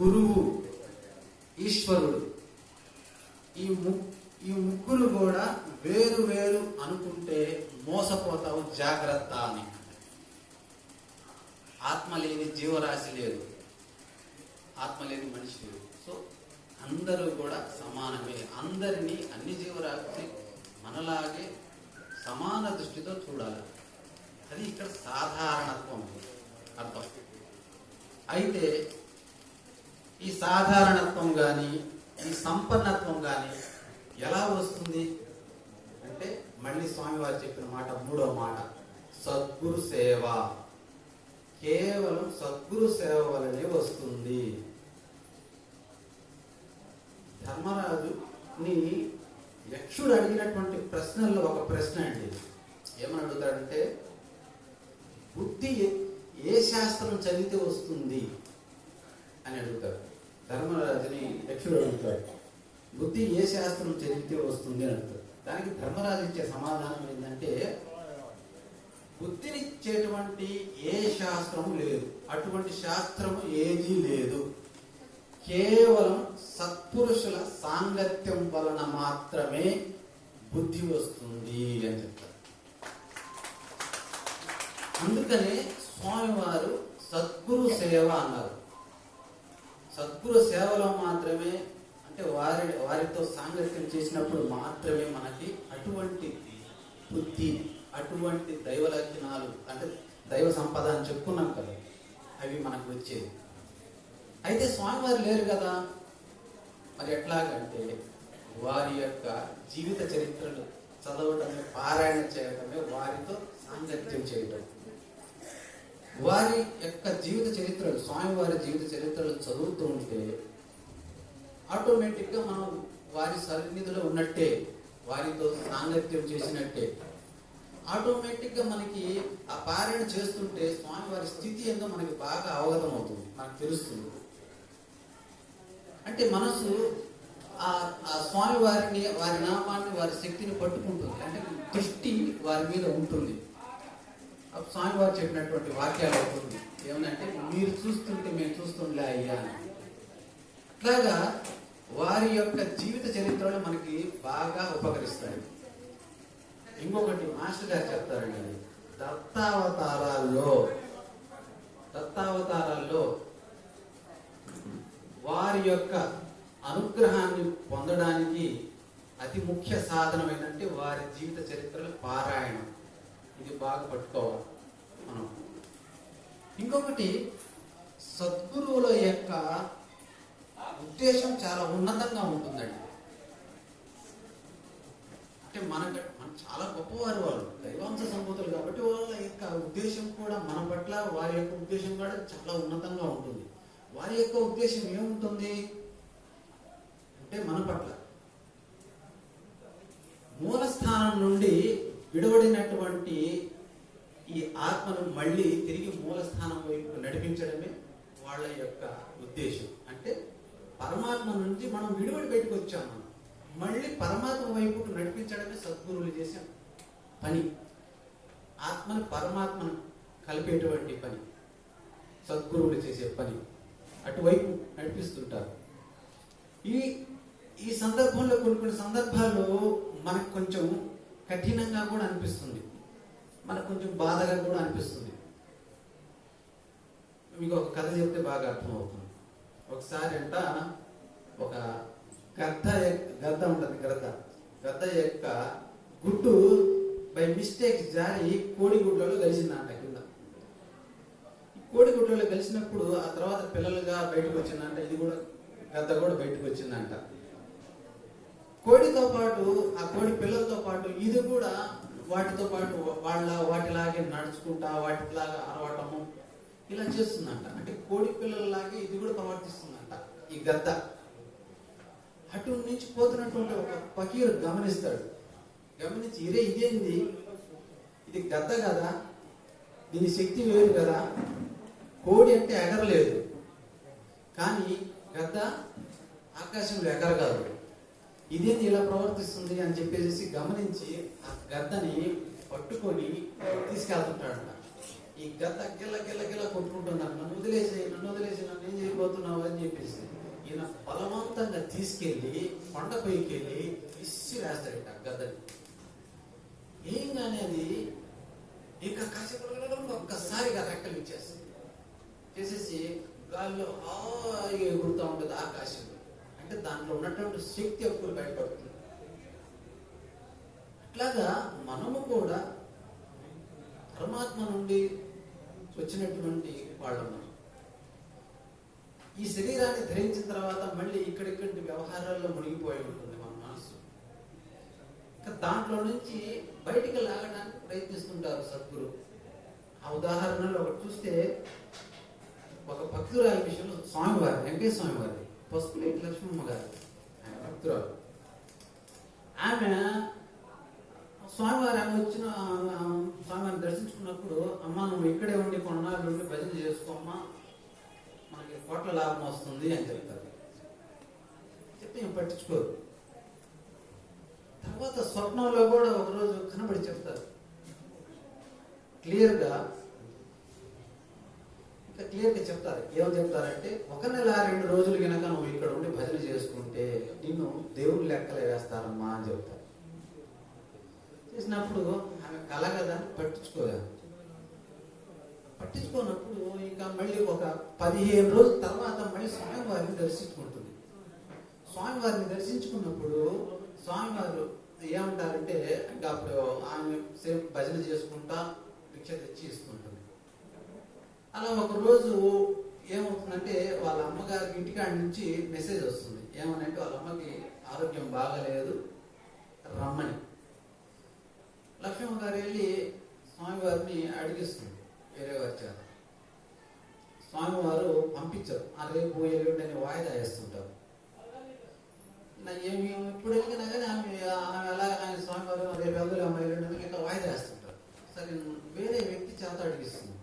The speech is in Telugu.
గురువు ఈశ్వరుడు. ఈ ఈ ముగ్గురు కూడా వేరు వేరు అనుకుంటే మోసపోతావు జాగ్రత్త అని. ఆత్మ లేని జీవరాశి లేదు. ఆత్మ లేని మనిషి లేదు. సో అందరూ కూడా సమానమే. అందరినీ అన్ని జీవరాశి మనలాగే సమాన దృష్టితో చూడాలి. అది ఇక్కడ సాధారణత్వం. అర్థం. అయితే ఈ సాధారణత్వం కానీ ఈ సంపన్నత్వం కానీ ఎలా వస్తుంది? అంటే మళ్ళీ స్వామివారు చెప్పిన మాట మూడో మాట సద్గురు సేవ. కేవలం సద్గురు సేవ వలనే వస్తుంది. ధర్మరాజుని యక్షుడు అడిగినటువంటి ప్రశ్నల్లో ఒక ప్రశ్న అండి. ఏమని అడుగుతాడంటే బుద్ధి ఏ- ఏ శాస్త్రం చదివితే వస్తుంది? అని అడుగుతాడు. ధర్మరాజుని యక్షుడు అడుగుతాడు. బుద్ధి ఏ శాస్త్రం చదివితే వస్తుంది అని అడుగుతాడు దానికి ధర్మరాజు ఇచ్చే సమాధానం ఏంటంటే బుద్ధినిచ్చేటువంటి ఏ శాస్త్రం లేదు. అటువంటి శాస్త్రం ఏదీ లేదు. కేవలం సత్పురుషుల సాంగత్యం వలన మాత్రమే బుద్ధి వస్తుంది అని చెప్తారు అందుకనే స్వామివారు సద్గురు సేవ అన్నారు. సద్గురు సేవలో మాత్రమే అంటే వారి వారితో సాంగత్యం చేసినప్పుడు మాత్రమే మనకి అటువంటి బుద్ధి అటువంటి దైవ లక్షణాలు అంటే దైవ సంపద అని చెప్పుకున్నాం కదా అవి మనకు వచ్చేది అయితే స్వామివారు లేరు కదా. మరి ఎట్లాగంటే వారి యొక్క జీవిత చరిత్రలు చదవటమే పారాయణ చేయటమే వారితో సాంగత్యం చేయటం. వారి యొక్క జీవిత చరిత్రలు స్వామివారి జీవిత చరిత్రలు చదువుతూ ఉంటే ఆటోమేటిక్గా మనం వారి సన్నిధిలో ఉన్నట్టే వారితో సాంగత్యం చేసినట్టే. ఆటోమేటిక్గా మనకి ఆ పారాయణ చేస్తుంటే స్వామివారి స్థితి ఏందో మనకి బాగా అవగతం అవుతుంది మనకు తెలుస్తుంది. అంటే మనసు ఆ ఆ స్వామి వారిని వారి నామాన్ని వారి శక్తిని పట్టుకుంటుంది. అంటే దృష్టి వారి మీద ఉంటుంది. అప్పుడు స్వామి వారు చెప్పినటువంటి వాక్యాలు అవుతుంది. ఏమంటే మీరు చూస్తుంటే మేము చూస్తుండే అయ్యా అట్లాగా వారి యొక్క జీవిత చరిత్రలు మనకి బాగా ఉపకరిస్తాయి. ఇంకొకటి మాస్టర్ గారు చెప్తారండి దత్తావతారాల్లో దత్తావతారాల్లో వారి యొక్క అనుగ్రహాన్ని పొందడానికి అతి ముఖ్య సాధనం ఏంటంటే వారి జీవిత చరిత్రల పారాయణం. ఇది బాగా పట్టుకోవాలి. మనం. ఇంకొకటి సద్గురువుల యొక్క ఉద్దేశం చాలా ఉన్నతంగా ఉంటుందండి. అంటే మనకు మన చాలా గొప్పవారు వాళ్ళు దైవాంశ సంభూతులు కాబట్టి వాళ్ళ యొక్క ఉద్దేశం కూడా మన పట్ల వారి యొక్క ఉద్దేశం కూడా చాలా ఉన్నతంగా ఉంటుంది. వారి యొక్క ఉద్దేశం ఏముంటుంది? అంటే మన పట్ల. మూల స్థానం నుండి ఈ ఆత్మను మళ్ళీ తిరిగి మూలస్థానం వైపు నడిపించడమే వాళ్ళ యొక్క ఉద్దేశం. అంటే పరమాత్మ నుంచి మనం విడివడి బయటకు వచ్చాం మనం. మళ్ళీ పరమాత్మ వైపుకు నడిపించడమే సద్గురువులు చేసే పని. ఆత్మను పరమాత్మను కలిపేటువంటి పని. సద్గురువులు చేసే పని. అటువైపు నడిపిస్తుంటారు. ఈ ఈ సందర్భంలో కొన్ని కొన్ని సందర్భాల్లో మనకు కొంచెం కఠినంగా కూడా అనిపిస్తుంది. మనకు కొంచెం బాధగా కూడా అనిపిస్తుంది. మీకు ఒక కథ చెప్తే బాగా అర్థమవుతుంది. ఒకసారి అంట ఒక గద్ద గద్ద ఉంటుంది గద్ద గద్ద యొక్క గుడ్డు బై మిస్టేక్ జారి కోడి గుడ్లలో కలిసిందంట కింద. కోడి గుడ్లలో కలిసినప్పుడు ఆ తర్వాత పిల్లలుగా బయటకు వచ్చిందంట ఇది కూడా గద్ద కూడా బయటకు వచ్చిందంట. కోడితో పాటు ఆ కోడి పిల్లలతో పాటు ఇది కూడా వాటితో పాటు వాళ్ళ వాటిలాగే నడుచుకుంటా వాటిలాగా అరవటము ఇలా చేస్తుందంట. అంటే కోడి పిల్లలలాగే ఇది కూడా ప్రవర్తిస్తుందంట ఈ గద్ద. అటు నుంచి పోతున్నటువంటి ఒక పకీరు గమనిస్తాడు. గమనించి ఇరే ఇదేంది? ఇది గద్ద కదా? దీని శక్తి వేరు కదా? కోడి అంటే ఎగరలేదు. కానీ గద్ద ఆకాశంలో ఎగరగలదు. ఇదేంది ఇలా ప్రవర్తిస్తుంది అని చెప్పేసి గమనించి ఆ గద్దని పట్టుకొని తీసుకెళ్తుంటాడంట. ఈ గద్ద గిల్ల గిల్ల గిల్ల కొట్టుకుంటున్నాను నన్ను వదిలేసి నన్ను వదిలేసి నన్ను ఏం చేయబోతున్నావు అని చెప్పేసి ఈయన బలవంతంగా తీసుకెళ్ళి కొండపైకి వెళ్ళి ఇసి వేస్తాడట గద్దని. ఏం కానీ అది? ఇంకా కాసేపు ఒక్కసారిగా రెక్కలు ఇచ్చేస్తుంది. చేసేసి గాల్లో హాయిగా ఎగురుతూ ఉంటుంది ఆకాశంలో అంటే దాంట్లో ఉన్నటువంటి శక్తి ఎక్కువ బయటపడుతుంది. అట్లాగా మనము కూడా పరమాత్మ నుండి వచ్చినటువంటి వాళ్ళం. ఈ శరీరాన్ని ధరించిన తర్వాత మళ్ళీ ఇక్కడిక్కడి వ్యవహారాల్లో మునిగిపోయి ఉంటుంది మన మనసు ఇంకా దాంట్లో నుంచి బయటికి లాగడానికి ప్రయత్నిస్తుంటారు సద్గురు. ఆ ఉదాహరణలో ఒకటి చూస్తే ఒక భక్తురాలి విషయంలో స్వామివారి వెంకటేశ్వర స్వామివారి. పసుపులేటి లక్ష్మమ్మ గారు ఆయన భక్తురాలు ఆమె స్వామివారి ఆమె వచ్చిన స్వామివారిని దర్శించుకున్నప్పుడు అమ్మ నువ్వు ఇక్కడే ఉండి కొన్నాళ్ళు ఉండి భజన చేసుకోమ్మా మనకి కోట్ల లాభం వస్తుంది అని చెప్తారు చెప్తే ఏం పట్టించుకోరు తర్వాత స్వప్నంలో కూడా ఒకరోజు కనబడి చెప్తారు క్లియర్గా ఇంకా క్లియర్గా చెప్తారు. ఏమని చెప్తారంటే ఒక నెల రెండు రోజులు కనుక నువ్వు ఇక్కడ ఉండి భజన చేసుకుంటే నిన్ను దేవుడు లెక్కలే వేస్తారమ్మా అని చెప్తారు. చేసినప్పుడు ఆమె కల కదా అని పట్టించుకోలేదు. పట్టించుకున్నప్పుడు ఇంకా మళ్ళీ ఒక పదిహేను రోజుల తర్వాత మళ్ళీ స్వామివారిని దర్శించుకుంటుంది. స్వామివారిని దర్శించుకున్నప్పుడు స్వామివారు ఏమంటారంటే ఇంకా అప్పుడు ఆమె సేమ్ భజన చేసుకుంటా భిక్ష తెచ్చి ఇస్తుంటుంది. అలా ఒక రోజు ఏమవుతుందంటే వాళ్ళ అమ్మగారికి ఇంటికాడ నుంచి మెసేజ్ వస్తుంది. ఏమనంటే వాళ్ళ అమ్మకి ఆరోగ్యం బాగలేదు రమ్మని. లక్ష్మమ్మ గారు వెళ్ళి స్వామివారిని అడిగిస్తుంది వేరే వారి చేత. స్వామివారు పంపించారు ఆ రేపు ఎల్లుండి అని వాయిదా వేస్తుంటారు ఏమి ఇప్పుడు వెళ్ళినా కానీ ఆమె ఆమె ఎలా ఆయన స్వామివారు రేపు వెళ్దాం ఎల్లుండి ఇంకా ఇట్లా వాయిదా వేస్తుంటారు సరే వేరే వ్యక్తి చేత అడిగిస్తుంది.